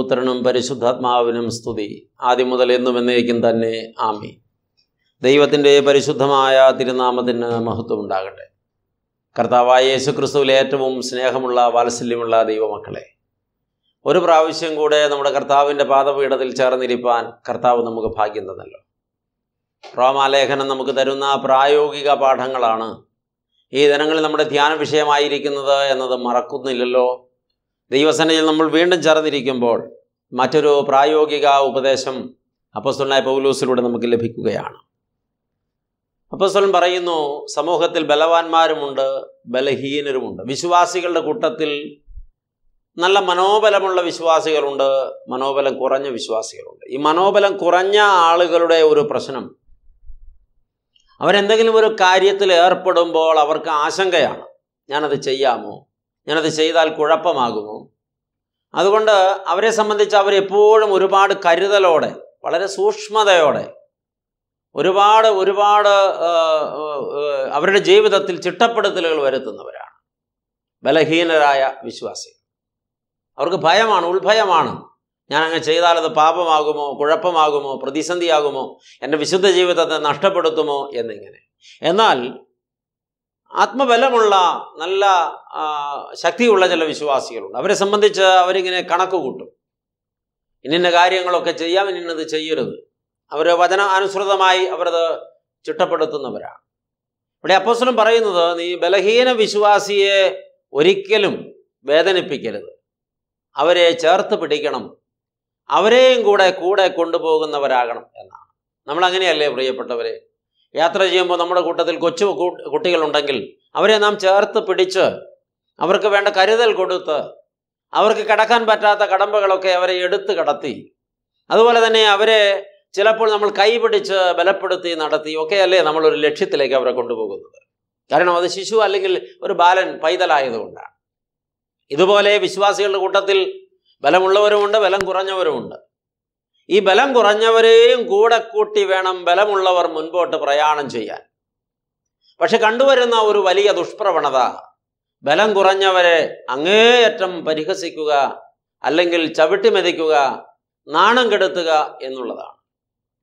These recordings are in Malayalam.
പുത്രനും പരിശുദ്ധാത്മാവിനും സ്തുതി. ആദ്യം മുതൽ എന്നും എന്നേക്കും തന്നെ ആമി ദൈവത്തിന്റെ പരിശുദ്ധമായ തിരുനാമത്തിന് മഹത്വം ഉണ്ടാകട്ടെ. കർത്താവായ യേശു ക്രിസ്തുവിൽ ഏറ്റവും സ്നേഹമുള്ള വാത്സല്യമുള്ള ദൈവമക്കളെ ഒരു പ്രാവശ്യം കൂടെ നമ്മുടെ കർത്താവിന്റെ പാദപീഠത്തിൽ ചേർന്നിരിപ്പാൻ കർത്താവ് നമുക്ക് ഭാഗ്യം തന്നല്ലോ. റോമാലേഖനം നമുക്ക് തരുന്ന പ്രായോഗിക പാഠങ്ങളാണ്. ഈ ദിനങ്ങളിൽ നമ്മുടെ ധ്യാന വിഷയമായിരിക്കുന്നത് എന്നത് മറക്കുന്നില്ലല്ലോ. ദൈവസനയിൽ നമ്മൾ വീണ്ടും ചേർന്നിരിക്കുമ്പോൾ മറ്റൊരു പ്രായോഗിക ഉപദേശം അപ്പസ്വലനായ പൗലൂസിലൂടെ നമുക്ക് ലഭിക്കുകയാണ്. അപ്പസ്വലൻ പറയുന്നു സമൂഹത്തിൽ ബലവാന്മാരുമുണ്ട് ബലഹീനരുമുണ്ട്. വിശ്വാസികളുടെ കൂട്ടത്തിൽ നല്ല മനോബലമുള്ള വിശ്വാസികളുണ്ട് മനോബലം കുറഞ്ഞ വിശ്വാസികളുണ്ട്. ഈ മനോബലം കുറഞ്ഞ ആളുകളുടെ ഒരു പ്രശ്നം അവരെന്തെങ്കിലും ഒരു കാര്യത്തിൽ ഏർപ്പെടുമ്പോൾ അവർക്ക് ആശങ്കയാണ്. ഞാനത് ചെയ്യാമോ? ഞാനത് ചെയ്താൽ കുഴപ്പമാകുമോ? അതുകൊണ്ട് അവരെ സംബന്ധിച്ച് അവരെപ്പോഴും ഒരുപാട് കരുതലോടെ വളരെ സൂക്ഷ്മതയോടെ ഒരുപാട് ഒരുപാട് അവരുടെ ജീവിതത്തിൽ ചിട്ടപ്പെടുത്തലുകൾ വരുത്തുന്നവരാണ്. ബലഹീനരായ വിശ്വാസികൾ. അവർക്ക് ഭയമാണ് ഉൾഭയമാണ് ഞാൻ അങ്ങനെ ചെയ്താൽ അത് പാപമാകുമോ കുഴപ്പമാകുമോ പ്രതിസന്ധിയാകുമോ എന്റെ വിശുദ്ധ ജീവിതത്തെ നഷ്ടപ്പെടുത്തുമോ എന്നിങ്ങനെ. എന്നാൽ ആത്മബലമുള്ള നല്ല ശക്തിയുള്ള ചില വിശ്വാസികളുണ്ട്. അവരെ സംബന്ധിച്ച് അവരിങ്ങനെ കണക്ക് കൂട്ടും. ഇന്നിന്ന കാര്യങ്ങളൊക്കെ ചെയ്യാം ഇന്നത് ചെയ്യരുത്. അവർ വചന അനുസൃതമായി അവരത് ചിട്ടപ്പെടുത്തുന്നവരാണ്. ഇവിടെ അപ്പോസ്വലം പറയുന്നത് നീ ബലഹീന വിശ്വാസിയെ ഒരിക്കലും വേദനിപ്പിക്കരുത്. അവരെ ചേർത്ത് പിടിക്കണം. അവരെയും കൂടെ കൂടെ കൊണ്ടുപോകുന്നവരാകണം എന്നാണ്. നമ്മൾ അങ്ങനെയല്ലേ പ്രിയപ്പെട്ടവരെ? യാത്ര ചെയ്യുമ്പോൾ നമ്മുടെ കൂട്ടത്തിൽ കൊച്ചു കുട്ടികളുണ്ടെങ്കിൽ അവരെ നാം ചേർത്ത് പിടിച്ച് അവർക്ക് വേണ്ട കരുതൽ കൊടുത്ത് അവർക്ക് കടക്കാൻ പറ്റാത്ത കടമ്പകളൊക്കെ അവരെ എടുത്ത് കടത്തി. അതുപോലെ തന്നെ അവരെ ചിലപ്പോൾ നമ്മൾ കൈപിടിച്ച് ബലപ്പെടുത്തി നടത്തി ഒക്കെയല്ലേ നമ്മളൊരു ലക്ഷ്യത്തിലേക്ക് അവരെ കൊണ്ടുപോകുന്നത്. കാരണം അത് ശിശു അല്ലെങ്കിൽ ഒരു ബാലൻ പൈതലായതുകൊണ്ടാണ്. ഇതുപോലെ വിശ്വാസികളുടെ കൂട്ടത്തിൽ ബലമുള്ളവരുമുണ്ട് ബലം കുറഞ്ഞവരുമുണ്ട്. ഈ ബലം കുറഞ്ഞവരെയും കൂടെ കൂട്ടി വേണം ബലമുള്ളവർ മുൻപോട്ട് പ്രയാണം ചെയ്യാൻ. പക്ഷെ കണ്ടുവരുന്ന ഒരു വലിയ ദുഷ്പ്രവണത ബലം കുറഞ്ഞവരെ അങ്ങേയറ്റം പരിഹസിക്കുക അല്ലെങ്കിൽ ചവിട്ടിമെതിക്കുക നാണം കെടുത്തുക എന്നുള്ളതാണ്.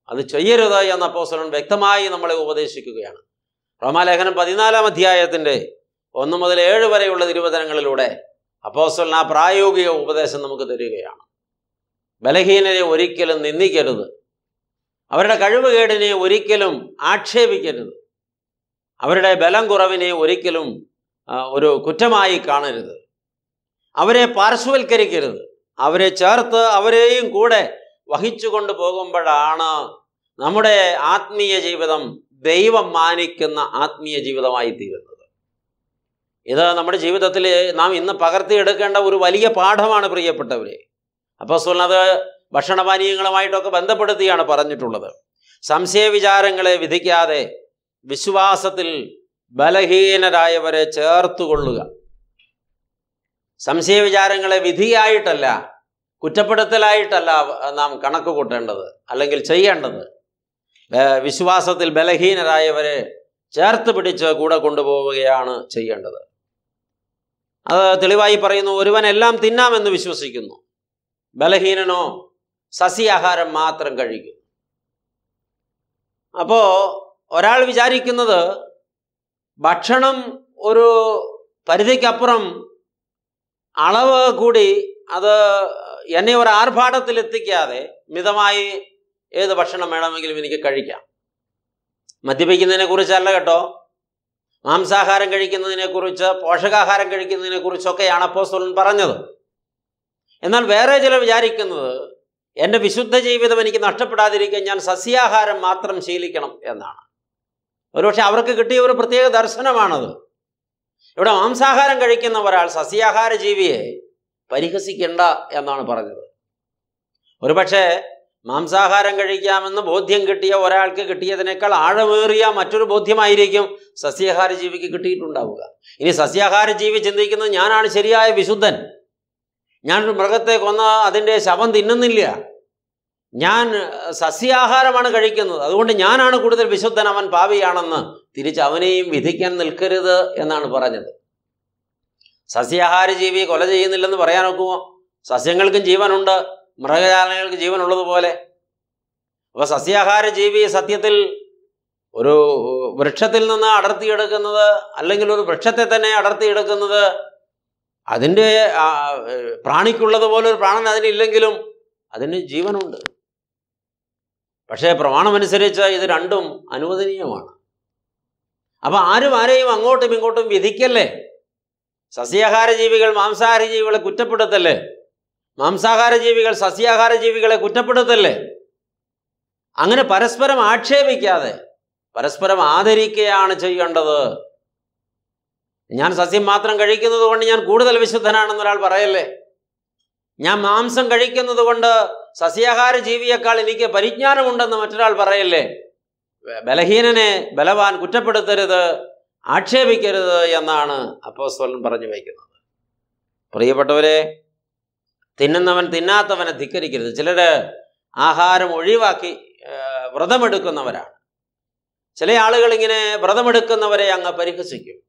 അത് ചെയ്യരുത് എന്ന അപ്പോസ്തലൻ വ്യക്തമായി നമ്മളെ ഉപദേശിക്കുകയാണ്. റോമാലേഖനം പതിനാലാം അധ്യായത്തിന്റെ ഒന്ന് മുതൽ ഏഴ് വരെയുള്ള തിരുവചനങ്ങളിലൂടെ അപ്പോസ്തലൻ ആ പ്രായോഗിക ഉപദേശം നമുക്ക് തരികയാണ്. ബലഹീനരെ ഒരിക്കലും നിന്ദിക്കരുത്. അവരുടെ കഴിവുകേടിനെ ഒരിക്കലും ആക്ഷേപിക്കരുത്. അവരുടെ ബലം കുറവിനെ ഒരിക്കലും ഒരു കുറ്റമായി കാണരുത്. അവരെ പാർശ്വവൽക്കരിക്കരുത്. അവരെ ചേർത്ത് അവരെയും കൂടെ വഹിച്ചു കൊണ്ടു പോകുമ്പോഴാണ് നമ്മുടെ ആത്മീയ ജീവിതം ദൈവം മാനിക്കുന്ന ആത്മീയ ജീവിതമായി തീരുന്നത്. ഇത് നമ്മുടെ ജീവിതത്തിൽ നാം ഇന്ന് പകർത്തിയെടുക്കേണ്ട ഒരു വലിയ പാഠമാണ് പ്രിയപ്പെട്ടവരെ. അപ്പോൾ സുനത് ഭക്ഷണപാനീയങ്ങളുമായിട്ടൊക്കെ ബന്ധപ്പെടുത്തിയാണ് പറഞ്ഞിട്ടുള്ളത്. സംശയ വിചാരങ്ങളെ വിധിക്കാതെ വിശ്വാസത്തിൽ ബലഹീനരായവരെ ചേർത്തുകൊള്ളുക. സംശയ വിചാരങ്ങളെ വിധിയായിട്ടല്ല കുറ്റപ്പെടുത്തലായിട്ടല്ല നാം കണക്ക് കൂട്ടേണ്ടത് അല്ലെങ്കിൽ ചെയ്യേണ്ടത്. വിശ്വാസത്തിൽ ബലഹീനരായവരെ ചേർത്ത് പിടിച്ച് കൂടെ കൊണ്ടുപോവുകയാണ് ചെയ്യേണ്ടത്. അത് തെളിവായി പറയുന്നു ഒരുവൻ എല്ലാം തിന്നാമെന്ന് വിശ്വസിക്കുന്നു. ബലഹീനനോ സസ്യാഹാരം മാത്രം കഴിക്കും. അപ്പോൾ ഒരാൾ വിചാരിക്കുന്നത് ഭക്ഷണം ഒരു പരിധിക്കപ്പുറം അളവ് കൂടി അത് എന്നെ ഒരു ആർഭാടത്തിൽ എത്തിക്കാതെ മിതമായി ഏത് ഭക്ഷണം വേണമെങ്കിലും എനിക്ക് കഴിക്കാം. മദ്യപിക്കുന്നതിനെ കുറിച്ചല്ല കേട്ടോ. മാംസാഹാരം കഴിക്കുന്നതിനെ കുറിച്ച് പോഷകാഹാരം കഴിക്കുന്നതിനെ കുറിച്ചൊക്കെയാണ് അപ്പോസ്തലൻ പറഞ്ഞത്. എന്നാൽ വേറെ ചിലർ വിചാരിക്കുന്നത് എന്റെ വിശുദ്ധ ജീവിതം എനിക്ക് നഷ്ടപ്പെടാതിരിക്കാൻ ഞാൻ സസ്യാഹാരം മാത്രം ശീലിക്കണം എന്നാണ്. ഒരുപക്ഷെ അവർക്ക് കിട്ടിയ ഒരു പ്രത്യേക ദർശനമാണത്. ഇവിടെ മാംസാഹാരം കഴിക്കുന്ന ഒരാൾ സസ്യാഹാര ജീവിയെ പരിഹസിക്കേണ്ട എന്നാണ് പറഞ്ഞത്. ഒരുപക്ഷെ മാംസാഹാരം കഴിക്കാമെന്ന് ബോധ്യം കിട്ടിയ ഒരാൾക്ക് കിട്ടിയതിനേക്കാൾ ആഴമേറിയ മറ്റൊരു ബോധ്യമായിരിക്കും സസ്യാഹാര ജീവിക്ക് കിട്ടിയിട്ടുണ്ടാവുക. ഇനി സസ്യാഹാര ജീവി ചിന്തിക്കുന്നത് ഞാനാണ് ശരിയായ വിശുദ്ധൻ. ഞാനൊരു മൃഗത്തെ കൊന്ന അതിന്റെ ശവം തിന്നുന്നില്ല. ഞാൻ സസ്യാഹാരമാണ് കഴിക്കുന്നത്. അതുകൊണ്ട് ഞാനാണ് കൂടുതൽ വിശുദ്ധൻ അവൻ പാവിയാണെന്ന് തിരിച്ച് അവനെയും വിധിക്കാൻ നിൽക്കരുത് എന്നാണ് പറഞ്ഞത്. സസ്യാഹാര ജീവി കൊല ചെയ്യുന്നില്ലെന്ന് പറയാൻ നോക്കുമോ സസ്യങ്ങൾക്കും ജീവനുണ്ട് മൃഗജാലങ്ങൾക്ക് ജീവനുള്ളതുപോലെ. അപ്പോൾ സസ്യാഹാര ജീവി സത്യത്തിൽ ഒരു വൃക്ഷത്തിൽ നിന്ന് അടർത്തിയെടുക്കുന്നത് അല്ലെങ്കിൽ ഒരു വൃക്ഷത്തെ തന്നെ അടർത്തിയെടുക്കുന്നത് അതിന്റെ പ്രാണിക്കുള്ളതുപോലെ ഒരു പ്രാണൻ അതിനില്ലെങ്കിലും അതിന് ജീവനുണ്ട്. പക്ഷേ പ്രമാണമനുസരിച്ച് ഇത് രണ്ടും അനുവദനീയമാണ്. അപ്പോൾ ആരും ആരെയും അങ്ങോട്ടും ഇങ്ങോട്ടും വിധിക്കല്ലേ? സസ്യാഹാര ജീവികൾ മാംസാഹാര ജീവികളെ കുറ്റപ്പെടുത്തല്ലേ? മാംസാഹാര ജീവികൾ സസ്യാഹാര ജീവികളെ കുറ്റപ്പെടുത്തല്ലേ? അങ്ങനെ പരസ്പരം ആക്ഷേപിക്കാതെ പരസ്പരം ആദരിക്കുകയാണ് ചെയ്യേണ്ടത്. ഞാൻ സസ്യം മാത്രം കഴിക്കുന്നത് കൊണ്ട് ഞാൻ കൂടുതൽ വിശുദ്ധനാണെന്ന് ഒരാൾ പറയല്ലേ? ഞാൻ മാംസം കഴിക്കുന്നത് കൊണ്ട് സസ്യാഹാര ജീവിയേക്കാൾ എനിക്ക് പരിജ്ഞാനമുണ്ടെന്ന് മറ്റൊരാൾ പറയല്ലേ? ബലഹീനനെ ബലവാൻ കുറ്റപ്പെടുത്തരുത് ആക്ഷേപിക്കരുത് എന്നാണ് അപ്പോസ്തലൻ പറഞ്ഞു വയ്ക്കുന്നത്. പ്രിയപ്പെട്ടവരെ തിന്നുന്നവൻ തിന്നാത്തവനെ ധിക്കരിക്കരുത്. ചിലർ ആഹാരം ഒഴിവാക്കി വ്രതമെടുക്കുന്നവരാണ്. ചില ആളുകൾ ഇങ്ങനെ വ്രതമെടുക്കുന്നവരെ അങ്ങ് പരിഹസിക്കും.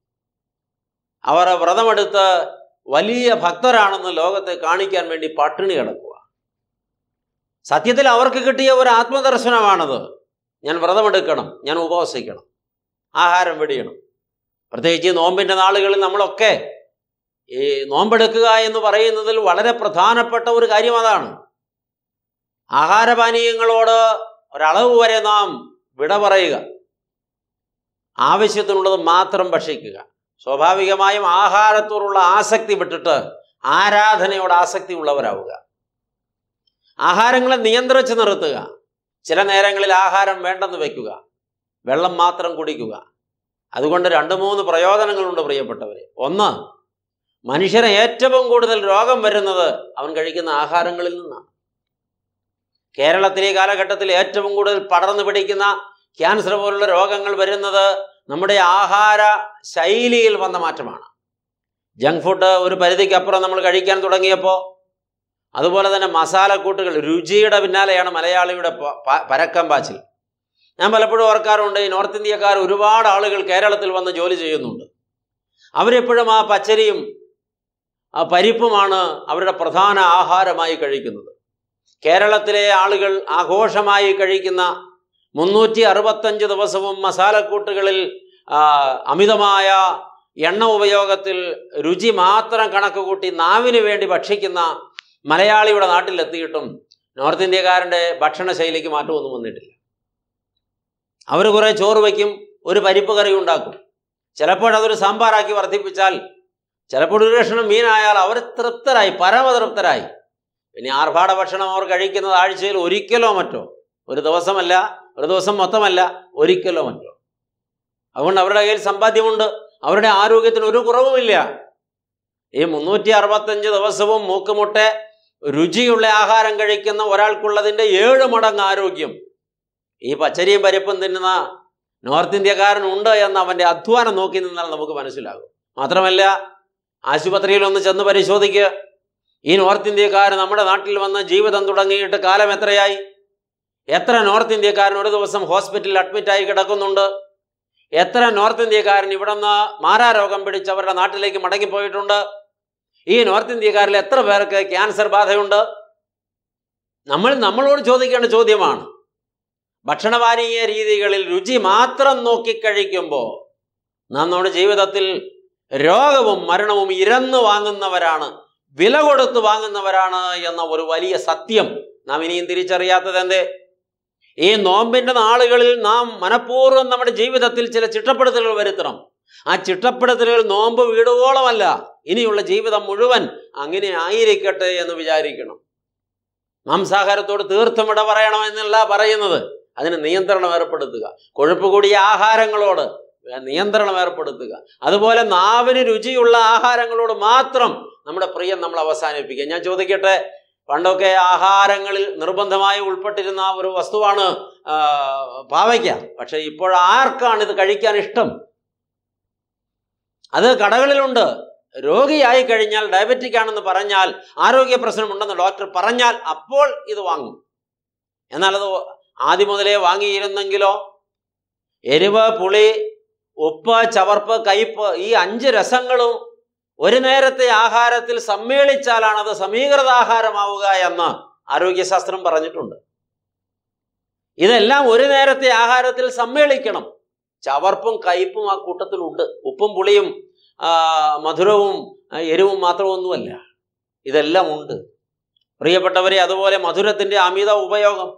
അവർ വ്രതമെടുത്ത് വലിയ ഭക്തരാണെന്ന് ലോകത്തെ കാണിക്കാൻ വേണ്ടി പട്ടിണി കിടക്കുക. സത്യത്തിൽ അവർക്ക് കിട്ടിയ ഒരു ആത്മദർശനമാണത്. ഞാൻ വ്രതമെടുക്കണം ഞാൻ ഉപവസിക്കണം ആഹാരം വെടിയണം. പ്രത്യേകിച്ച് നോമ്പിന്റെ നാളുകളിൽ നമ്മളൊക്കെ ഈ നോമ്പെടുക്കുക എന്ന് പറയുന്നതിൽ വളരെ പ്രധാനപ്പെട്ട ഒരു കാര്യം അതാണ്. ആഹാരപാനീയങ്ങളോട് ഒരളവ് വരെ നാം വിട പറയുക. ആവശ്യത്തിനുള്ളത് മാത്രം ഭക്ഷിക്കുക. സ്വാഭാവികമായും ആഹാരത്തോടുള്ള ആസക്തി വിട്ടിട്ട് ആരാധനയോട് ആസക്തി ഉള്ളവരാവുക. ആഹാരങ്ങളെ നിയന്ത്രിച്ച് നിർത്തുക. ചില നേരങ്ങളിൽ ആഹാരം വേണ്ടെന്ന് വയ്ക്കുക വെള്ളം മാത്രം കുടിക്കുക. അതുകൊണ്ട് രണ്ട് മൂന്ന് പ്രയോജനങ്ങളുണ്ട് പ്രിയപ്പെട്ടവരെ. ഒന്ന് മനുഷ്യന് ഏറ്റവും കൂടുതൽ രോഗം വരുന്നത് അവൻ കഴിക്കുന്ന ആഹാരങ്ങളിൽ നിന്നാണ്. കേരളത്തിലെ കാലഘട്ടത്തിൽ ഏറ്റവും കൂടുതൽ പടർന്നു പിടിക്കുന്ന ക്യാൻസർ പോലുള്ള രോഗങ്ങൾ വരുന്നത് നമ്മുടെ ആഹാര ശൈലിയിൽ വന്ന മാറ്റമാണ്. ജങ്ക് ഫുഡ് ഒരു പരിധിക്കപ്പുറം നമ്മൾ കഴിക്കാൻ തുടങ്ങിയപ്പോൾ അതുപോലെ തന്നെ മസാലക്കൂട്ടുകൾ രുചിയുടെ പിന്നാലെയാണ് മലയാളിയുടെ പരക്കം പാച്ചിൽ. ഞാൻ പലപ്പോഴും ഓർക്കാറുണ്ട് ഈ നോർത്ത് ഇന്ത്യക്കാർ ഒരുപാട് ആളുകൾ കേരളത്തിൽ വന്ന് ജോലി ചെയ്യുന്നുണ്ട്. അവരെപ്പോഴും ആ പച്ചരിയും ആ പരിപ്പുമാണ് അവരുടെ പ്രധാന ആഹാരമായി കഴിക്കുന്നത്. കേരളത്തിലെ ആളുകൾ ആഘോഷമായി കഴിക്കുന്ന മുന്നൂറ്റി അറുപത്തഞ്ച് ദിവസവും മസാലക്കൂട്ടുകളിൽ അമിതമായ എണ്ണ ഉപയോഗത്തിൽ രുചി മാത്രം കണക്ക് കൂട്ടി നാവിന് വേണ്ടി ഭക്ഷിക്കുന്ന മലയാളിയുടെ നാട്ടിലെത്തിയിട്ടും നോർത്ത് ഇന്ത്യക്കാരന്റെ ഭക്ഷണശൈലിക്ക് മാറ്റമൊന്നും വന്നിട്ടില്ല. അവർ കുറേ ചോറ് വയ്ക്കും ഒരു പരിപ്പ് കറി ഉണ്ടാക്കും. ചിലപ്പോൾ അതൊരു സാമ്പാറാക്കി വർദ്ധിപ്പിച്ചാൽ ചിലപ്പോൾ ഒരു കഷ്ണം മീനായാൽ അവർ തൃപ്തരായി പരമതൃപ്തരായി. ഇനി ആർഭാട ഭക്ഷണം അവർ കഴിക്കുന്നത് ആഴ്ചയിൽ ഒരിക്കലോ മറ്റോ ഒരു ദിവസമല്ല ഒരു ദിവസം മൊത്തമല്ല ഒരിക്കലോ മറ്റോ. അതുകൊണ്ട് അവരുടെ കയ്യിൽ സമ്പാദ്യമുണ്ട്. അവരുടെ ആരോഗ്യത്തിന് ഒരു കുറവുമില്ല. ഈ മുന്നൂറ്റി അറുപത്തഞ്ച് ദിവസവും മൂക്കുമുട്ടെ രുചിയുള്ള ആഹാരം കഴിക്കുന്ന ഒരാൾക്കുള്ളതിന്റെ ഏഴ് മടങ്ങ് ആരോഗ്യം. ഈ പച്ചരിയും പരിപ്പും തിന്നുന്ന നോർത്ത് ഇന്ത്യക്കാരനുണ്ട് എന്ന് അവന്റെ അധ്വാനം നോക്കി നിന്നാൽ നമുക്ക് മനസ്സിലാകും. മാത്രമല്ല ആശുപത്രിയിൽ ഒന്ന് ചെന്ന് പരിശോധിക്കുക ഈ നോർത്ത് ഇന്ത്യക്കാർ നമ്മുടെ നാട്ടിൽ വന്ന് ജീവിതം തുടങ്ങിയിട്ട് കാലം എത്രയായി? എത്ര നോർത്ത് ഇന്ത്യക്കാരൻ ഒരു ദിവസം ഹോസ്പിറ്റലിൽ അഡ്മിറ്റായി കിടക്കുന്നുണ്ട്? എത്ര നോർത്ത് ഇന്ത്യക്കാരൻ ഇവിടെ നിന്ന് മാരാരോഗം പിടിച്ച് അവരുടെ നാട്ടിലേക്ക് മടങ്ങിപ്പോയിട്ടുണ്ട്? ഈ നോർത്ത് ഇന്ത്യക്കാരിൽ എത്ര പേർക്ക് ക്യാൻസർ ബാധയുണ്ട്? നമ്മൾ നമ്മളോട് ചോദിക്കേണ്ട ചോദ്യമാണ്. ഭക്ഷണപാനീയ രീതികളിൽ രുചി മാത്രം നോക്കിക്കഴിക്കുമ്പോൾ നാം നമ്മുടെ ജീവിതത്തിൽ രോഗവും മരണവും ഇരന്ന് വാങ്ങുന്നവരാണ് വില കൊടുത്ത് വാങ്ങുന്നവരാണ് എന്ന ഒരു വലിയ സത്യം നാം ഇനിയും തിരിച്ചറിയാത്തത് എന്തേ ഈ നോമ്പിന്റെ നാളുകളിൽ നാം മനഃപൂർവം നമ്മുടെ ജീവിതത്തിൽ ചില ചിട്ടപ്പെടുത്തലുകൾ വരുത്തണം. ആ ചിട്ടപ്പെടുത്തലുകൾ നോമ്പ് വീടുവോളമല്ല. ഇനിയുള്ള ജീവിതം മുഴുവൻ അങ്ങനെ ആയിരിക്കട്ടെ എന്ന് വിചാരിക്കണം. മാംസാഹാരത്തോട് തീർത്ഥം ഇട പറയണമെന്നല്ല പറയുന്നത്. അതിന് നിയന്ത്രണം ഏർപ്പെടുത്തുക. കൊഴുപ്പ് കൂടിയ ആഹാരങ്ങളോട് നിയന്ത്രണം ഏർപ്പെടുത്തുക. അതുപോലെ നാവിന് രുചിയുള്ള ആഹാരങ്ങളോട് മാത്രം നമ്മുടെ പ്രിയം നമ്മൾ അവസാനിപ്പിക്കുക. ഞാൻ ചോദിക്കട്ടെ? പണ്ടൊക്കെ ആഹാരങ്ങളിൽ നിർബന്ധമായി ഉൾപ്പെട്ടിരുന്ന ഒരു വസ്തുവാണ് പാവയ്ക്ക. പക്ഷെ ഇപ്പോൾ ആർക്കാണ് ഇത് കഴിക്കാൻ ഇഷ്ടം? അത് കടകളിലുണ്ട്. രോഗിയായി കഴിഞ്ഞാൽ ഡയബറ്റിക് ആണെന്ന് പറഞ്ഞാൽ ആരോഗ്യ പ്രശ്നമുണ്ടെന്ന് ഡോക്ടർ പറഞ്ഞാൽ അപ്പോൾ ഇത് വാങ്ങും. എന്നാൽ അത് ആദ്യം മുതലേ വാങ്ങിയിരുന്നെങ്കിലോ? എരിവ് പുളി ഉപ്പ് ചവർപ്പ് കയ്പ് ഈ അഞ്ച് രസങ്ങളും ഒരു നേരത്തെ ആഹാരത്തിൽ സമ്മേളിച്ചാലാണ് അത് സമീകൃത ആഹാരമാവുക എന്ന് ആരോഗ്യശാസ്ത്രം പറഞ്ഞിട്ടുണ്ട്. ഇതെല്ലാം ഒരു നേരത്തെ ആഹാരത്തിൽ സമ്മേളിക്കണം. ചവർപ്പും കയ്പും ആ കൂട്ടത്തിലുണ്ട്. ഉപ്പും പുളിയും മധുരവും എരിവും മാത്രമൊന്നുമല്ല. ഇതെല്ലാം ഉണ്ട്. പ്രിയപ്പെട്ടവരെ അതുപോലെ മധുരത്തിന്റെ അമിത ഉപയോഗം.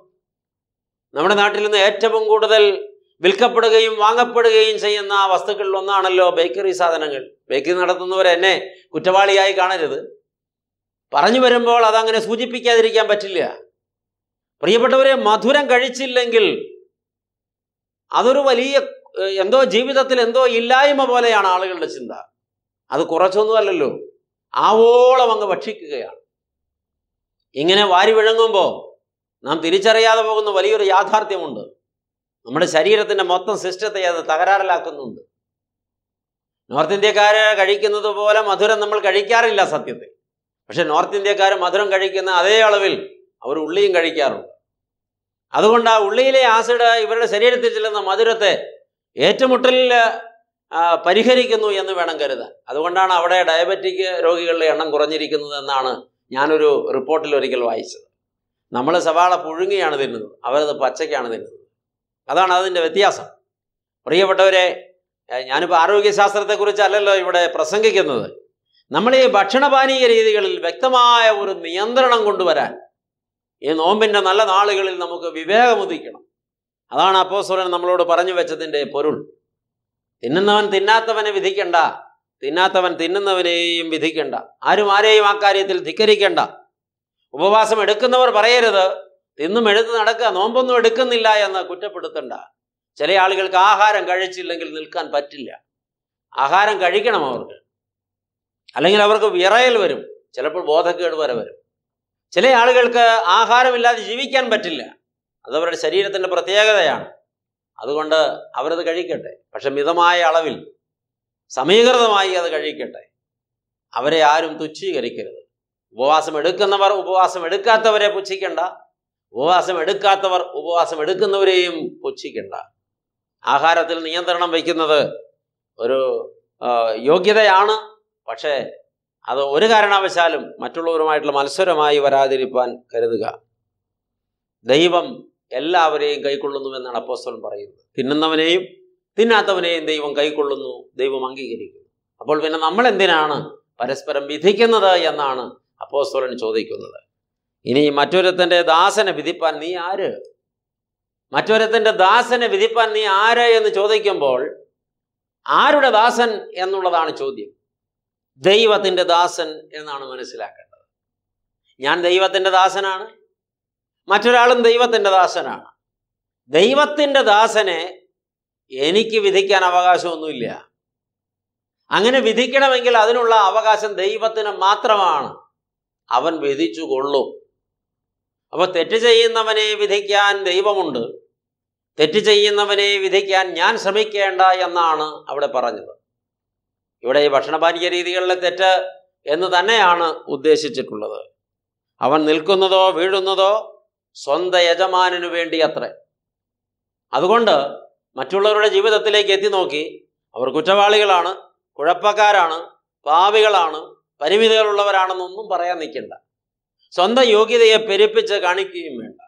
നമ്മുടെ നാട്ടിൽ നിന്ന് ഏറ്റവും കൂടുതൽ വിൽക്കപ്പെടുകയും വാങ്ങപ്പെടുകയും ചെയ്യുന്ന വസ്തുക്കളിൽ ഒന്നാണല്ലോ ബേക്കറി സാധനങ്ങൾ. ബേക്കറി നടത്തുന്നവരെ എന്നെ കുറ്റവാളിയായി കാണരുത്. പറഞ്ഞു വരുമ്പോൾ അതങ്ങനെ സൂചിപ്പിക്കാതിരിക്കാൻ പറ്റില്ല. പ്രിയപ്പെട്ടവരെ മധുരം കഴിച്ചില്ലെങ്കിൽ അതൊരു വലിയ എന്തോ ജീവിതത്തിൽ എന്തോ ഇല്ലായ്മ പോലെയാണ് ആളുകളുടെ ചിന്ത. അത് കുറച്ചൊന്നും അല്ലല്ലോ. ആവോളം അങ്ങ് ഭക്ഷിക്കുകയാണ്. ഇങ്ങനെ വാരി വിഴങ്ങുമ്പോൾ നാം തിരിച്ചറിയാതെ പോകുന്ന വലിയൊരു യാഥാർത്ഥ്യമുണ്ട്. നമ്മുടെ ശരീരത്തിന്റെ മൊത്തം സിസ്റ്റത്തെ അത് തകരാറിലാക്കുന്നുണ്ട്. നോർത്ത് ഇന്ത്യക്കാര് കഴിക്കുന്നത് പോലെ മധുരം നമ്മൾ കഴിക്കാറില്ല സത്യത്തിൽ. പക്ഷെ നോർത്ത് ഇന്ത്യക്കാർ മധുരം കഴിക്കുന്ന അതേ അളവിൽ അവർ ഉള്ളിയും കഴിക്കാറുണ്ട്. അതുകൊണ്ട് ആ ഉള്ളിയിലെ ആസിഡ് ഇവരുടെ ശരീരത്തിൽ ചെല്ലുന്ന മധുരത്തെ ഏറ്റുമുട്ടലിൽ പരിഹരിക്കുന്നു എന്ന് വേണം കരുതാൻ. അതുകൊണ്ടാണ് അവിടെ ഡയബറ്റിക് രോഗികളുടെ എണ്ണം കുറഞ്ഞിരിക്കുന്നത് എന്നാണ് ഞാനൊരു റിപ്പോർട്ടിൽ ഒരിക്കൽ വായിച്ചത്. നമ്മൾ സവാള പുഴുങ്ങിയാണ് തിന്നുന്നത്. അവരത് പച്ചയ്ക്കാണ് തിന്നുന്നത്. അതാണ് അതിന്റെ വ്യത്യാസം. പ്രിയപ്പെട്ടവരെ ഞാനിപ്പോൾ ഞാനിപ്പോൾ ആരോഗ്യശാസ്ത്രത്തെക്കുറിച്ചല്ലല്ലോ ഇവിടെ പ്രസംഗിക്കുന്നത്. നമ്മൾ ഈ ഭക്ഷണപാനീയ രീതികളിൽ വ്യക്തമായ ഒരു നിയന്ത്രണം കൊണ്ടുവരാൻ ഈ നോമ്പിന്റെ നല്ല നാളുകളിൽ നമുക്ക് വിവേകമുദിക്കണം. അതാണ് അപ്പോസ്വലൻ നമ്മളോട് പറഞ്ഞു വെച്ചതിന്റെ പൊരുൾ. തിന്നുന്നവൻ തിന്നാത്തവനെ വിധിക്കണ്ട. തിന്നാത്തവൻ തിന്നുന്നവനെയും വിധിക്കണ്ട. ആരും ആരെയും ആ കാര്യത്തിൽ ധിക്കരിക്കണ്ട. ഉപവാസം എടുക്കുന്നവർ പറയരുത്. തിന്നും എടുത്ത് നടക്കുക നോമ്പൊന്നും എടുക്കുന്നില്ല എന്ന് കുറ്റപ്പെടുത്തണ്ട. ചില ആളുകൾക്ക് ആഹാരം കഴിച്ചില്ലെങ്കിൽ നിൽക്കാൻ പറ്റില്ല. ആഹാരം കഴിക്കണം അവർക്ക്. അല്ലെങ്കിൽ അവർക്ക് വിറയൽ വരും. ചിലപ്പോൾ ബോധക്കേട് വരെ വരും. ചില ആളുകൾക്ക് ആഹാരമില്ലാതെ ജീവിക്കാൻ പറ്റില്ല. അതവരുടെ ശരീരത്തിന്റെ പ്രത്യേകതയാണ്. അതുകൊണ്ട് അവരത് കഴിക്കട്ടെ. പക്ഷെ മിതമായ അളവിൽ സമീകൃതമായി അത് കഴിക്കട്ടെ. അവരെ ആരും തുച്ഛീകരിക്കരുത്. ഉപവാസം എടുക്കുന്നവർ ഉപവാസം എടുക്കാത്തവരെ പുച്ഛിക്കണ്ട. ഉപവാസം എടുക്കാത്തവർ ഉപവാസം എടുക്കുന്നവരെയും പുച്ഛിക്കണ്ട. ആഹാരത്തിൽ നിയന്ത്രണം വയ്ക്കുന്നത് ഒരു യോഗ്യതയാണ്. പക്ഷേ അത് ഒരു കാരണവശാലും മറ്റുള്ളവരുമായിട്ടുള്ള മത്സരമായി വരാതിരിക്കാൻ കരുതുക. ദൈവം എല്ലാവരെയും കൈക്കൊള്ളുന്നുവെന്നാണ് അപ്പോസ്തലൻ പറയുന്നത്. തിന്നുന്നവനെയും തിന്നാത്തവനെയും ദൈവം കൈക്കൊള്ളുന്നു ദൈവം അംഗീകരിക്കുന്നു. അപ്പോൾ പിന്നെ നമ്മൾ എന്തിനാണ് പരസ്പരം വിധിക്കുന്നത് എന്നാണ് അപ്പോസ്തലൻ ചോദിക്കുന്നത്. ഇനി മറ്റൊരുത്തന്റെ ദാസനെ വിധിപ്പാൻ നീ ആര്? മറ്റൊരുത്തന്റെ ദാസനെ വിധിപ്പാൻ നീ ആര് എന്ന് ചോദിക്കുമ്പോൾ ആരുടെ ദാസൻ എന്നുള്ളതാണ് ചോദ്യം. ദൈവത്തിന്റെ ദാസൻ എന്നാണ് മനസ്സിലാക്കേണ്ടത്. ഞാൻ ദൈവത്തിന്റെ ദാസനാണ്. മറ്റൊരാളും ദൈവത്തിന്റെ ദാസനാണ്. ദൈവത്തിന്റെ ദാസനെ എനിക്ക് വിധിക്കാൻ അവകാശമൊന്നുമില്ല. അങ്ങനെ വിധിക്കണമെങ്കിൽ അതിനുള്ള അവകാശം ദൈവത്തിന് മാത്രമാണ്. അവൻ വിധിച്ചു കൊള്ളും. അപ്പോൾ തെറ്റ് ചെയ്യുന്നവനെ വിധിക്കാൻ ദൈവമുണ്ട്. തെറ്റ് ചെയ്യുന്നവനെ വിധിക്കാൻ ഞാൻ ശ്രമിക്കേണ്ട എന്നാണ് അവിടെ പറഞ്ഞത്. ഇവിടെ ഈ ഭക്ഷണപാനീയ രീതികളിലെ തെറ്റ് എന്ന് തന്നെയാണ് ഉദ്ദേശിച്ചിട്ടുള്ളത്. അവൻ നിൽക്കുന്നതോ വീഴുന്നതോ സ്വന്തം യജമാനു വേണ്ടി അത്രേ അതുകൊണ്ട് മറ്റുള്ളവരുടെ ജീവിതത്തിലേക്ക് എത്തി നോക്കി. അവർ കുറ്റവാളികളാണ് കുഴപ്പക്കാരാണ് പാവികളാണ് പരിമിതികളുള്ളവരാണെന്നൊന്നും പറയാൻ നിൽക്കണ്ട. സ്വന്തം യോഗ്യതയെ പെരുപ്പിച്ച് കാണിക്കുകയും വേണ്ട.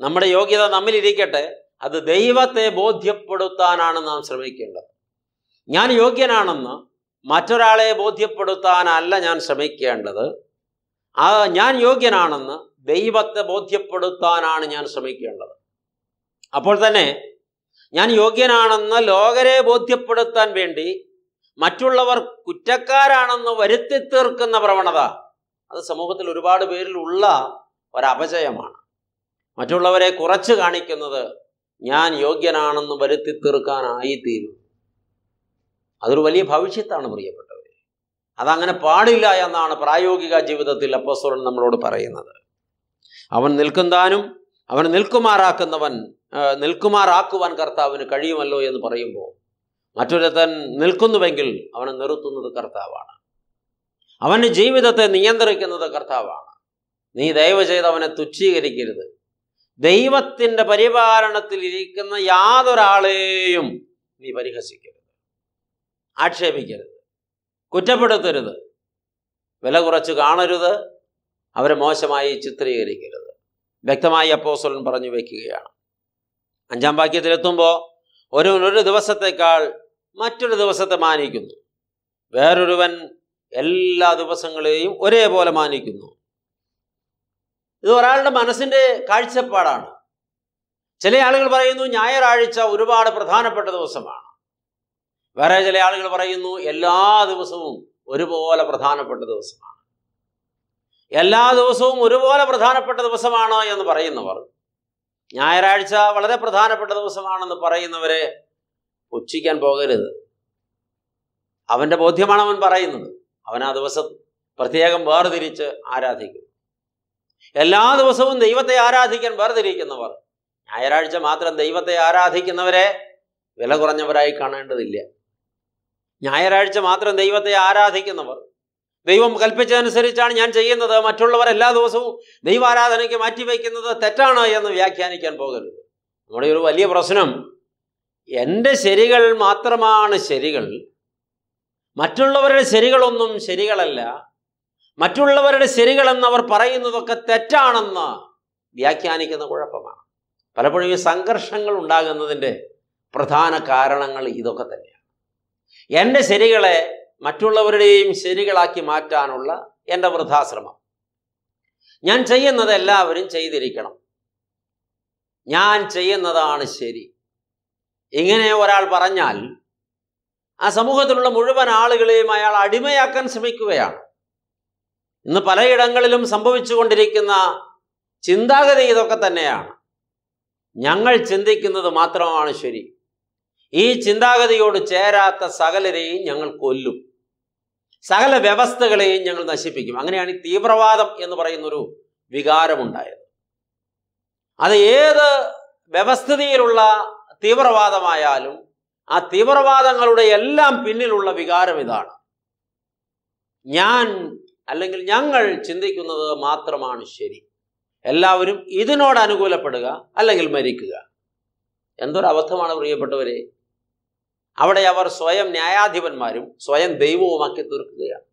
നമ്മുടെ യോഗ്യത നമ്മിലിരിക്കട്ടെ അത് ദൈവത്തെ ബോധ്യപ്പെടുത്താനാണ് നാം ശ്രമിക്കേണ്ടത്. ഞാൻ യോഗ്യനാണെന്ന് മറ്റൊരാളെ ബോധ്യപ്പെടുത്താനല്ല ഞാൻ ശ്രമിക്കേണ്ടത്. ആ ഞാൻ യോഗ്യനാണെന്ന് ദൈവത്തെ ബോധ്യപ്പെടുത്താനാണ് ഞാൻ ശ്രമിക്കേണ്ടത്. അപ്പോൾ തന്നെ ഞാൻ യോഗ്യനാണെന്ന് ലോകരെ ബോധ്യപ്പെടുത്താൻ വേണ്ടി മറ്റുള്ളവർ കുറ്റക്കാരാണെന്ന് വരുത്തി തീർക്കുന്ന പ്രവണത അത് സമൂഹത്തിൽ ഒരുപാട് പേരിലുള്ള ഒരപജയമാണ്. മറ്റുള്ളവരെ കുറച്ച് കാണിക്കുന്നത് ഞാൻ യോഗ്യനാണെന്ന് വരുത്തി തീർക്കാനായിത്തീരും അതൊരു വലിയ ഭവിഷ്യത്താണ് പ്രിയപ്പെട്ടവരെ. അതങ്ങനെ പാടില്ല എന്നാണ് പ്രായോഗിക ജീവിതത്തിൽ അപ്പസ്വരൻ നമ്മളോട് പറയുന്നത്. അവൻ നിൽക്കുന്നതാനും അവൻ നിൽക്കുമാറാക്കുന്നവൻ നിൽക്കുമാറാക്കുവാൻ കർത്താവിന് കഴിയുമല്ലോ എന്ന് പറയുമ്പോൾ മറ്റൊരുത്തൻ നിൽക്കുന്നുവെങ്കിൽ അവനെ നിർത്തുന്നത് കർത്താവാണ്. അവന്റെ ജീവിതത്തെ നിയന്ത്രിക്കുന്നത് കർത്താവാണ്. നീ ദയവ് ചെയ്ത് അവനെ തുച്ഛീകരിക്കരുത്. ദൈവത്തിന്റെ പരിപാലനത്തിൽ ഇരിക്കുന്ന യാതൊരാളെയും നീ പരിഹസിക്കരുത്. ആക്ഷേപിക്കരുത്. കുറ്റപ്പെടുത്തരുത്. വില കുറച്ച് കാണരുത്. അവരെ മോശമായി ചിത്രീകരിക്കരുത്. വ്യക്തമായി അപ്പോസ്വലൻ പറഞ്ഞു വയ്ക്കുകയാണ് അഞ്ചാം വാക്യത്തിലെത്തുമ്പോൾ ഒരു ഒരു ദിവസത്തേക്കാൾ മറ്റൊരു ദിവസത്തെ മാനിക്കുന്നു. വേറൊരുവൻ എല്ലാ ദിവസങ്ങളെയും ഒരേപോലെ മാനിക്കുന്നു. ഇത് ഒരാളുടെ മനസ്സിന്റെ കാഴ്ചപ്പാടാണ്. ചില ആളുകൾ പറയുന്നു ഞായറാഴ്ച ഒരുപാട് പ്രധാനപ്പെട്ട ദിവസമാണ്. വേറെ ചില ആളുകൾ പറയുന്നു എല്ലാ ദിവസവും ഒരുപോലെ പ്രധാനപ്പെട്ട ദിവസമാണ്. എല്ലാ ദിവസവും ഒരുപോലെ പ്രധാനപ്പെട്ട ദിവസമാണ് എന്ന് പറയുന്നവർ. ഞായറാഴ്ച വളരെ പ്രധാനപ്പെട്ട ദിവസമാണെന്ന് പറയുന്നവരെ പുച്ഛിക്കാൻ പോകരുത്. അവന്റെ ബോധ്യമാണ് അവൻ പറയുന്നത്. അവൻ ആ ദിവസം പ്രത്യേകം വേർതിരിച്ച് ആരാധിക്കും. എല്ലാ ദിവസവും ദൈവത്തെ ആരാധിക്കാൻ വേർതിരിക്കുന്നവർ. ഞായറാഴ്ച മാത്രം ദൈവത്തെ ആരാധിക്കുന്നവരെ വില കുറഞ്ഞവരായി കാണേണ്ടതില്ല. ഞായറാഴ്ച മാത്രം ദൈവത്തെ ആരാധിക്കുന്നവർ. ദൈവം കൽപ്പിച്ചതനുസരിച്ചാണ് ഞാൻ ചെയ്യുന്നത്. മറ്റുള്ളവർ എല്ലാ ദിവസവും ദൈവാരാധനയ്ക്ക് മാറ്റിവെക്കുന്നത് തെറ്റാണ് എന്ന് വ്യാഖ്യാനിക്കാൻ പോകരുത്. നമ്മുടെ ഒരു വലിയ പ്രശ്നം എന്റെ ശരികൾ മാത്രമാണ് ശരികൾ. മറ്റുള്ളവരുടെ ശരികളൊന്നും ശരികളല്ല. മറ്റുള്ളവരുടെ ശരികളെന്ന് ശരികളെന്നവർ പറയുന്നതൊക്കെ തെറ്റാണെന്ന് വ്യാഖ്യാനിക്കുന്ന കുഴപ്പമാണ്. പലപ്പോഴും ഈ സംഘർഷങ്ങൾ ഉണ്ടാകുന്നതിന്റെ പ്രധാന കാരണങ്ങൾ ഇതൊക്കെ തന്നെയാണ്. എന്റെ ശരികളെ മറ്റുള്ളവരുടെയും ശരികളാക്കി മാറ്റാനുള്ള എന്റെ വൃദ്ധാശ്രമം ഞാൻ ചെയ്യുന്നത് എല്ലാവരും ചെയ്തിരിക്കണം. ഞാൻ ചെയ്യുന്നതാണ് ശരി. ഇങ്ങനെ ഒരാൾ പറഞ്ഞാൽ ആ സമൂഹത്തിലുള്ള മുഴുവൻ ആളുകളെയും അയാൾ അടിമയാക്കാൻ ശ്രമിക്കുകയാണ്. ഇന്ന് പലയിടങ്ങളിലും സംഭവിച്ചുകൊണ്ടിരിക്കുന്ന ചിന്താഗതി ഇതൊക്കെ തന്നെയാണ്. ഞങ്ങൾ ചിന്തിക്കുന്നത് മാത്രമാണ് ശരി. ഈ ചിന്താഗതിയോട് ചേരാത്ത സകലരെയും ഞങ്ങൾ കൊല്ലും. സകല വ്യവസ്ഥകളെയും ഞങ്ങൾ നശിപ്പിക്കും. അങ്ങനെയാണ് ഈ തീവ്രവാദം എന്ന് പറയുന്നൊരു വികാരമുണ്ടായത്. അത് ഏത് വ്യവസ്ഥിതിയിലുള്ള തീവ്രവാദമായാലും ആ തീവ്രവാദങ്ങളുടെ എല്ലാം പിന്നിലുള്ള വികാരം ഇതാണ്. ഞാൻ അല്ലെങ്കിൽ ഞങ്ങൾ ചിന്തിക്കുന്നത് മാത്രമാണ് ശരി. എല്ലാവരും ഇതിനോട് അനുകൂലപ്പെടുക അല്ലെങ്കിൽ മരിക്കുക. എന്തൊരു അബദ്ധമാണ് പ്രിയപ്പെട്ടവരെ? അവിടെ അവർ സ്വയം ന്യായാധിപന്മാരും സ്വയം ദൈവവുമാക്കി തീർക്കുകയാണ്.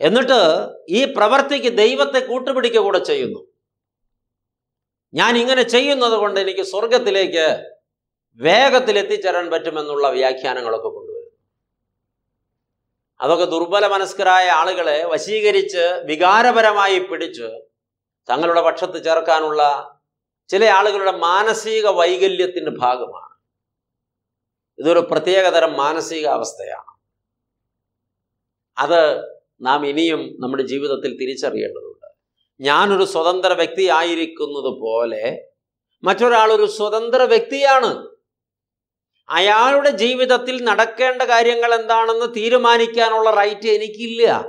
എന്നിട്ട് ഈ പ്രവൃത്തിക്ക് ദൈവത്തെ കൂട്ടുപിടിക്കുക കൂടെ ചെയ്യുന്നു. ഞാൻ ഇങ്ങനെ ചെയ്യുന്നത് കൊണ്ട് എനിക്ക് സ്വർഗത്തിലേക്ക് വേഗത്തിൽ എത്തിച്ചേരാൻ പറ്റുമെന്നുള്ള വ്യാഖ്യാനങ്ങളൊക്കെ കൊണ്ടുവരും അതൊക്കെ ദുർബല മനസ്കരായ ആളുകളെ വശീകരിച്ച് വികാരപരമായി പിടിച്ച് തങ്ങളുടെ പക്ഷത്ത് ചേർക്കാനുള്ള ചില ആളുകളുടെ മാനസിക വൈകല്യത്തിന്റെ ഭാഗമാണ്. ഇതൊരു പ്രത്യേകതരം മാനസിക അവസ്ഥയാണ്. അത് നാം ഇനിയും നമ്മുടെ ജീവിതത്തിൽ തിരിച്ചറിയേണ്ടതുണ്ട്. ഞാനൊരു സ്വതന്ത്ര വ്യക്തി ആയിരിക്കുന്നത് പോലെ മറ്റൊരാളൊരു സ്വതന്ത്ര വ്യക്തിയാണ്. അയാളുടെ ജീവിതത്തിൽ നടക്കേണ്ട കാര്യങ്ങൾ എന്താണെന്ന് തീരുമാനിക്കാനുള്ള റൈറ്റ് എനിക്കില്ല.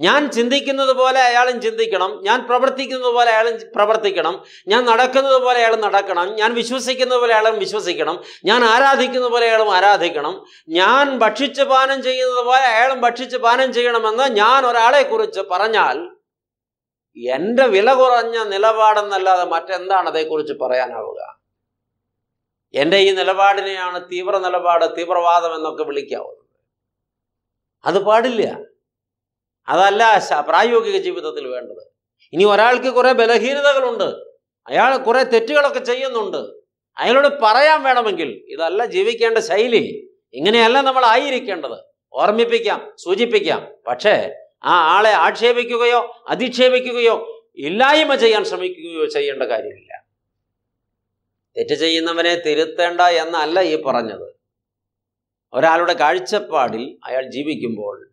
ഞാൻ ചിന്തിക്കുന്നത് പോലെ അയാളും ചിന്തിക്കണം. ഞാൻ പ്രവർത്തിക്കുന്നത് പോലെ അയാളും പ്രവർത്തിക്കണം. ഞാൻ നടക്കുന്നത് പോലെ അയാൾ നടക്കണം. ഞാൻ വിശ്വസിക്കുന്നത് പോലെ അയാളും വിശ്വസിക്കണം. ഞാൻ ആരാധിക്കുന്നത് പോലെ അയാളും ആരാധിക്കണം. ഞാൻ ഭക്ഷിച്ച് പാനം ചെയ്യുന്നത് പോലെ അയാളും ഭക്ഷിച്ച് പാനം ചെയ്യണമെന്ന് ഞാൻ ഒരാളെ കുറിച്ച് പറഞ്ഞാൽ എന്റെ വില കുറഞ്ഞ നിലപാടെന്നല്ലാതെ മറ്റെന്താണ് അതേക്കുറിച്ച് പറയാനാവുക? എന്റെ ഈ നിലപാടിനെയാണ് തീവ്ര നിലപാട് തീവ്രവാദം എന്നൊക്കെ വിളിക്കാവുന്നത് അത് പാടില്ല. അതല്ല പ്രായോഗിക ജീവിതത്തിൽ വേണ്ടത്. ഇനി ഒരാൾക്ക് കുറെ ബലഹീനതകളുണ്ട്. അയാൾ കുറെ തെറ്റുകളൊക്കെ ചെയ്യുന്നുണ്ട്. അയാളോട് പറയാൻ വേണമെങ്കിൽ ഇതല്ല ജീവിക്കേണ്ട ശൈലി. ഇങ്ങനെയല്ല നമ്മൾ ആയിരിക്കേണ്ടത്. ഓർമ്മിപ്പിക്കാം സൂചിപ്പിക്കാം. പക്ഷേ ആ ആളെ ആക്ഷേപിക്കുകയോ അധിക്ഷേപിക്കുകയോ ഇല്ലായ്മ ചെയ്യാൻ ശ്രമിക്കുകയോ ചെയ്യേണ്ട കാര്യമില്ല. തെറ്റ് ചെയ്യുന്നവനെ തിരുത്തേണ്ട എന്നല്ല ഈ പറഞ്ഞത്. ഒരാളുടെ കാഴ്ചപ്പാടിൽ അയാൾ ജീവിക്കുമ്പോൾ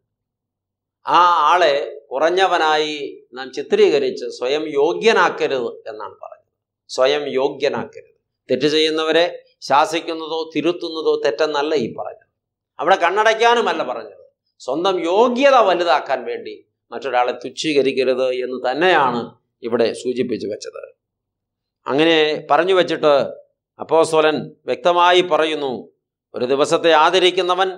ആ ആളെ കുറഞ്ഞവനായി നാം ചിത്രീകരിച്ച് സ്വയം യോഗ്യനാക്കരുത് എന്നാണ് പറഞ്ഞത്. സ്വയം യോഗ്യനാക്കരുത്. തെറ്റ് ചെയ്യുന്നവരെ ശാസിക്കുന്നതോ തിരുത്തുന്നതോ തെറ്റെന്നല്ല ഈ പറഞ്ഞത്. അവിടെ കണ്ണടയ്ക്കാനുമല്ല പറഞ്ഞത്. സ്വന്തം യോഗ്യത വലുതാക്കാൻ വേണ്ടി മറ്റൊരാളെ തുച്ഛീകരിക്കരുത് എന്ന് തന്നെയാണ് ഇവിടെ സൂചിപ്പിച്ചു വെച്ചത്. അങ്ങനെ പറഞ്ഞു വച്ചിട്ട് അപ്പോസ്തലൻ വ്യക്തമായി പറയുന്നു ഒരു ദിവസത്തെ ആദരിക്കുന്നവൻ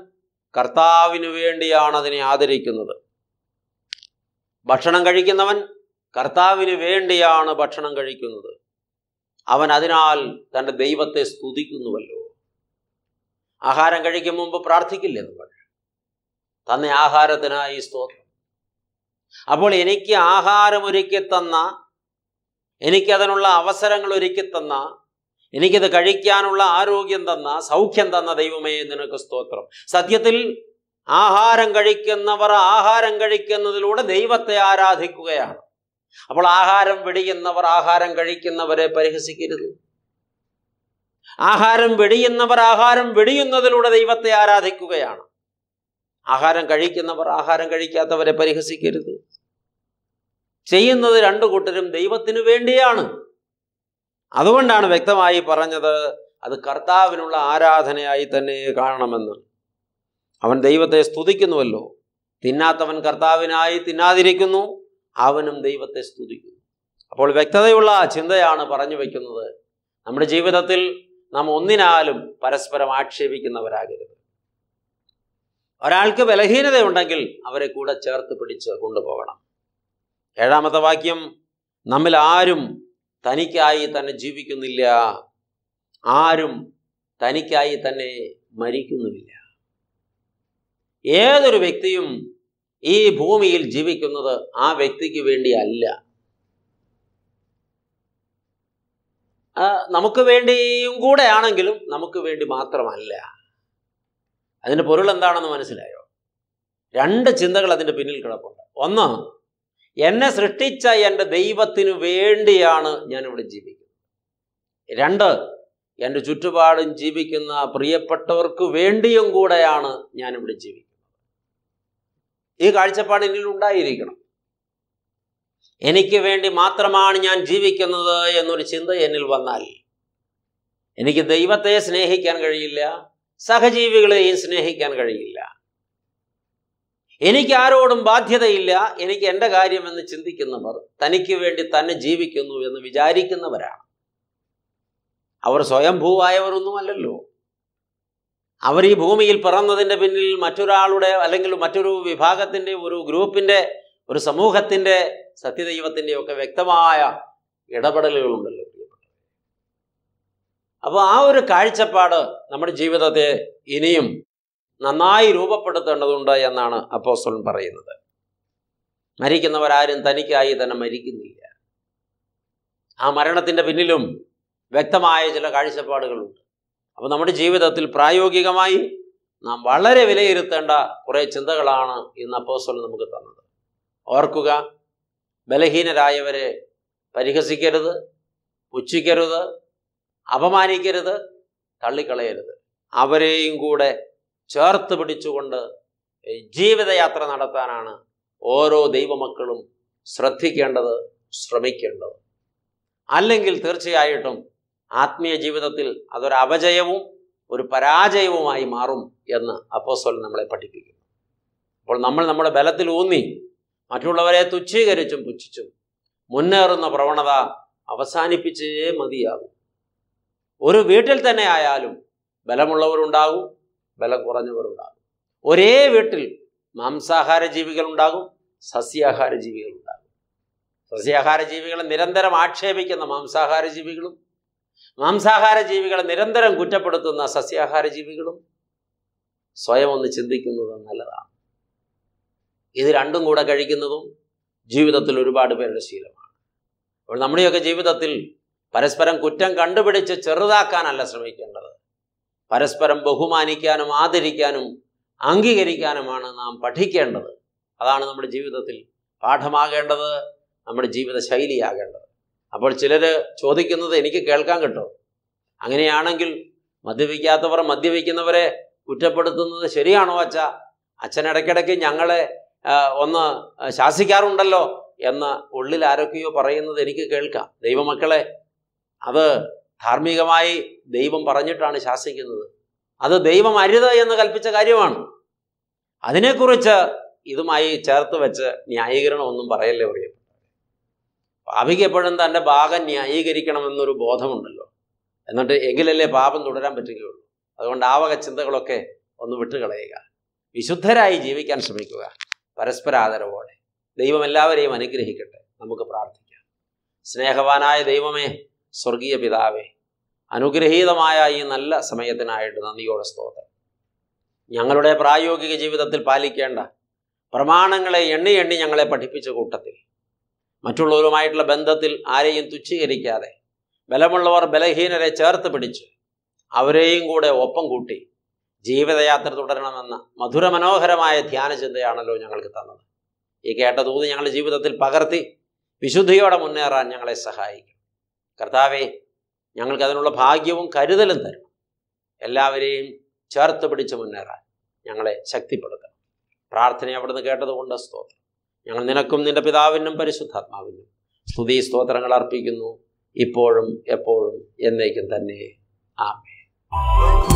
കർത്താവിനു വേണ്ടിയാണ് അതിനെ ആദരിക്കുന്നത്. ഭക്ഷണം കഴിക്കുന്നവൻ കർത്താവിന് വേണ്ടിയാണ് ഭക്ഷണം കഴിക്കുന്നത്. അവൻ അതിനാൽ തന്റെ ദൈവത്തെ സ്തുതിക്കുന്നുവല്ലോ. ആഹാരം കഴിക്കും മുമ്പ് പ്രാർത്ഥിക്കില്ലേ നമ്മൾ? തന്നെ ആഹാരത്തിനായി സ്തോത്രം. അപ്പോൾ എനിക്ക് ആഹാരം ഒരുക്കി തന്ന എനിക്കതിനുള്ള അവസരങ്ങൾ ഒരുക്കി തന്ന എനിക്കത് കഴിക്കാനുള്ള ആരോഗ്യം തന്ന സൗഖ്യം തന്ന ദൈവമേ നിനക്ക് സ്തോത്രം. സത്യത്തിൽ ആഹാരം കഴിക്കുന്നവർ ആഹാരം കഴിക്കുന്നതിലൂടെ ദൈവത്തെ ആരാധിക്കുകയാണ്. അപ്പോൾ ആഹാരം വെടിയുന്നവർ ആഹാരം കഴിക്കുന്നവരെ പരിഹസിക്കരുത്. ആഹാരം വെടിയുന്നവർ ആഹാരം വെടിയുന്നതിലൂടെ ദൈവത്തെ ആരാധിക്കുകയാണ്. ആഹാരം കഴിക്കുന്നവർ ആഹാരം കഴിക്കാത്തവരെ പരിഹസിക്കരുത്. ചെയ്യുന്നത് രണ്ടു കൂട്ടരും ദൈവത്തിനു വേണ്ടിയാണ്. അതുകൊണ്ടാണ് വ്യക്തമായി പറഞ്ഞത് അത് കർത്താവിനുള്ള ആരാധനയായി തന്നെ കാണണമെന്ന്. അവൻ ദൈവത്തെ സ്തുതിക്കുന്നുവല്ലോ. തിന്നാത്തവൻ കർത്താവിനായി തിന്നാതിരിക്കുന്നു അവനും ദൈവത്തെ സ്തുതിക്കുന്നു. അപ്പോൾ വ്യക്തതയുള്ള ചിന്തയാണ് പറഞ്ഞു വയ്ക്കുന്നത് നമ്മുടെ ജീവിതത്തിൽ നാം ഒന്നിനാലും പരസ്പരം ആക്ഷേപിക്കുന്നവരാകരുത്. ഒരാൾക്ക് ബലഹീനതയുണ്ടെങ്കിൽ അവരെ കൂടെ ചേർത്ത് പിടിച്ച് കൊണ്ടുപോകണം. ഏഴാമത്തെ വാക്യം നമ്മിൽ ആരും തനിക്കായി തന്നെ ജീവിക്കുന്നില്ല. ആരും തനിക്കായി തന്നെ മരിക്കുന്നുമില്ല. ഏതൊരു വ്യക്തിയും ഈ ഭൂമിയിൽ ജീവിക്കുന്നത് ആ വ്യക്തിക്ക് വേണ്ടിയല്ല നമുക്ക് വേണ്ടിയും കൂടെ ആണെങ്കിലും നമുക്ക് വേണ്ടി മാത്രമല്ല. അതിന്റെ പൊരുൾ എന്താണെന്ന് മനസ്സിലായോ? രണ്ട് ചിന്തകൾ അതിന്റെ പിന്നിൽ കിടപ്പുണ്ട്. ഒന്ന് എന്നെ സൃഷ്ടിച്ച എന്റെ ദൈവത്തിനു വേണ്ടിയാണ് ഞാനിവിടെ ജീവിക്കുന്നത്. രണ്ട് എന്റെ ചുറ്റുപാടും ജീവിക്കുന്ന പ്രിയപ്പെട്ടവർക്ക് വേണ്ടിയും കൂടെയാണ് ഞാനിവിടെ ജീവിക്കുന്നത്. ഈ കാഴ്ചപ്പാട് ഉണ്ടായിരിക്കണം. എനിക്ക് വേണ്ടി മാത്രമാണ് ഞാൻ ജീവിക്കുന്നത് എന്നൊരു ചിന്ത എന്നിൽ വന്നാൽ എനിക്ക് ദൈവത്തെ സ്നേഹിക്കാൻ കഴിയില്ല സഹജീവികളെയും സ്നേഹിക്കാൻ കഴിയില്ല. എനിക്ക് ആരോടും ബാധ്യതയില്ല എനിക്ക് എന്റെ കാര്യമെന്ന് ചിന്തിക്കുന്നവർ തനിക്ക് വേണ്ടി തന്നെ ജീവിക്കുന്നു എന്ന് വിചാരിക്കുന്നവരാണ് അവർ സ്വയംഭൂവായവരൊന്നുമല്ലല്ലോ അവർ ഈ ഭൂമിയിൽ പിറന്നതിന്റെ പിന്നിൽ മറ്റൊരാളുടെ അല്ലെങ്കിൽ മറ്റൊരു വിഭാഗത്തിന്റെ ഒരു ഗ്രൂപ്പിന്റെ ഒരു സമൂഹത്തിന്റെ സത്യദൈവത്തിന്റെ ഒക്കെ വ്യക്തമായ ഇടപെടലുകളുണ്ടല്ലോ. അപ്പോൾ ആ ഒരു കാഴ്ചപ്പാട് നമ്മുടെ ജീവിതത്തെ ഇനിയും നന്നായി രൂപപ്പെടുത്തേണ്ടതുണ്ട് എന്നാണ് അപ്പോസ്തലൻ പറയുന്നത്. മരിക്കുന്നവരാരും തനിക്കായി തന്നെ മരിക്കുന്നില്ല. ആ മരണത്തിന്റെ പിന്നിലും വ്യക്തമായ ചില കാഴ്ചപ്പാടുകളുണ്ട്. അപ്പോൾ നമ്മുടെ ജീവിതത്തിൽ പ്രായോഗികമായി നാം വളരെ വിലയിരുത്തേണ്ട കുറേ ചിന്തകളാണ് ഇന്ന് അപ്പോസ്തലൻ നമുക്ക് തന്നത്. ഓർക്കുക ബലഹീനരായവരെ പരിഹസിക്കരുത് പുച്ഛിക്കരുത് അപമാനിക്കരുത് തള്ളിക്കളയരുത്. അവരെയും കൂടെ ചേർത്ത് പിടിച്ചുകൊണ്ട് ജീവിതയാത്ര നടത്താനാണ് ഓരോ ദൈവമക്കളും ശ്രദ്ധിക്കേണ്ടത് ശ്രമിക്കേണ്ടത്. അല്ലെങ്കിൽ തീർച്ചയായിട്ടും ആത്മീയ ജീവിതത്തിൽ അതൊരു അപജയവും ഒരു പരാജയവുമായി മാറും എന്ന് അപ്പോസ്തലൻ നമ്മളെ പഠിപ്പിക്കുന്നു. അപ്പോൾ നമ്മൾ നമ്മുടെ ബലത്തിൽ ഊന്നി മറ്റുള്ളവരെ തുച്ഛീകരിച്ചും പുച്ഛിച്ചും മുന്നേറുന്ന പ്രവണത അവസാനിപ്പിച്ചേ മതിയാകും. ഒരു വീട്ടിൽ തന്നെ ആയാലും ബലമുള്ളവരുണ്ടാകും ബലം കുറഞ്ഞവരുണ്ടാകും. ഒരേ വീട്ടിൽ മാംസാഹാര ജീവികൾ ഉണ്ടാകും സസ്യാഹാര ജീവികൾ ഉണ്ടാകും സസ്യാഹാര ജീവികളെ നിരന്തരം ആക്ഷേപിക്കുന്ന മാംസാഹാര ജീവികളും മാംസാഹാര ജീവികളെ നിരന്തരം കുറ്റപ്പെടുത്തുന്ന സസ്യാഹാര ജീവികളും സ്വയം ഒന്ന് ചിന്തിക്കുന്നത് നല്ലതാണ്. ഇത് രണ്ടും കൂടെ കഴിക്കുന്നതും ജീവിതത്തിൽ ഒരുപാട് പേരുടെ ശീലമാണ്. അപ്പോൾ നമ്മുടെയൊക്കെ ജീവിതത്തിൽ പരസ്പരം കുറ്റം കണ്ടുപിടിച്ച് ചെറുതാക്കാനല്ല ശ്രമിക്കേണ്ടത്. പരസ്പരം ബഹുമാനിക്കാനും ആദരിക്കാനും അംഗീകരിക്കാനുമാണ് നാം പഠിക്കേണ്ടത്. അതാണ് നമ്മുടെ ജീവിതത്തിൽ പാഠമാകേണ്ടത് നമ്മുടെ ജീവിത ശൈലിയാകേണ്ടത്. അപ്പോൾ ചിലർ ചോദിക്കുന്നത് എനിക്ക് കേൾക്കാൻ കിട്ടും. അങ്ങനെയാണെങ്കിൽ മദ്യപിക്കാത്തവർ മദ്യപിക്കുന്നവരെ കുറ്റപ്പെടുത്തുന്നത് ശരിയാണോ അച്ഛ? അച്ഛൻ ഇടയ്ക്കിടയ്ക്ക് ഞങ്ങളെ ഒന്ന് ശാസിക്കാറുണ്ടല്ലോ എന്ന് ഉള്ളിൽ ആരൊക്കെയോ പറയുന്നത് എനിക്ക് കേൾക്കാം. ദൈവമക്കളെ അത് ധാർമ്മികമായി ദൈവം പറഞ്ഞിട്ടാണ് ശാസിക്കുന്നത്. അത് ദൈവം അരുത് എന്ന് കൽപ്പിച്ച കാര്യമാണ്. അതിനെക്കുറിച്ച് ഇതുമായി ചേർത്ത് വെച്ച് ന്യായീകരണമൊന്നും പറയല്ലേ പ്രിയപ്പെട്ട പാപിക്ക് എപ്പോഴും തന്റെ ഭാഗം ന്യായീകരിക്കണമെന്നൊരു ബോധമുണ്ടല്ലോ. എന്നിട്ട് എങ്കിലല്ലേ പാപം തുടരാൻ പറ്റുകയുള്ളൂ. അതുകൊണ്ട് ആവക ചിന്തകളൊക്കെ ഒന്ന് വിട്ടുകളയുക. വിശുദ്ധരായി ജീവിക്കാൻ ശ്രമിക്കുക. പരസ്പര ആദരവോടെ. ദൈവം എല്ലാവരെയും അനുഗ്രഹിക്കട്ടെ. നമുക്ക് പ്രാർത്ഥിക്കാം. സ്നേഹവാനായ ദൈവമേ സ്വർഗീയ പിതാവെ അനുഗ്രഹീതമായ ഈ നല്ല സമയത്തിനായിട്ട് നന്ദിയോടെ സ്തോത്രം. ഞങ്ങളുടെ പ്രായോഗിക ജീവിതത്തിൽ പാലിക്കേണ്ട പ്രമാണങ്ങളെ എണ്ണി എണ്ണി ഞങ്ങളെ പഠിപ്പിച്ച കൂട്ടത്തിൽ മറ്റുള്ളവരുമായിട്ടുള്ള ബന്ധത്തിൽ ആരെയും തുച്ഛീകരിക്കാതെ ബലമുള്ളവർ ബലഹീനരെ ചേർത്ത് പിടിച്ച് അവരെയും കൂടെ ഒപ്പം കൂട്ടി ജീവിതയാത്ര തുടരണമെന്ന മധുരമനോഹരമായ ധ്യാനചിന്തയാണല്ലോ ഞങ്ങൾക്ക് തന്നത്. ഈ കേട്ട തോതി ഞങ്ങളുടെ ജീവിതത്തിൽ പകർത്തി വിശുദ്ധിയോടെ മുന്നേറാൻ ഞങ്ങളെ സഹായിക്കും. കർത്താവെ ഞങ്ങൾക്ക് അതിനുള്ള ഭാഗ്യവും കരുതലും തരും. എല്ലാവരെയും ചേർത്ത് പിടിച്ച് മുന്നേറാൻ ഞങ്ങളെ ശക്തിപ്പെടുത്തണം. പ്രാർത്ഥന അവിടുന്ന് കേട്ടതുകൊണ്ട് സ്തോത്രം. ഞങ്ങൾ നിനക്കും നിന്റെ പിതാവിനും പരിശുദ്ധാത്മാവിനും സ്തുതി സ്തോത്രങ്ങൾ അർപ്പിക്കുന്നു. ഇപ്പോഴും എപ്പോഴും എന്നേക്കും തന്നെ. ആമേ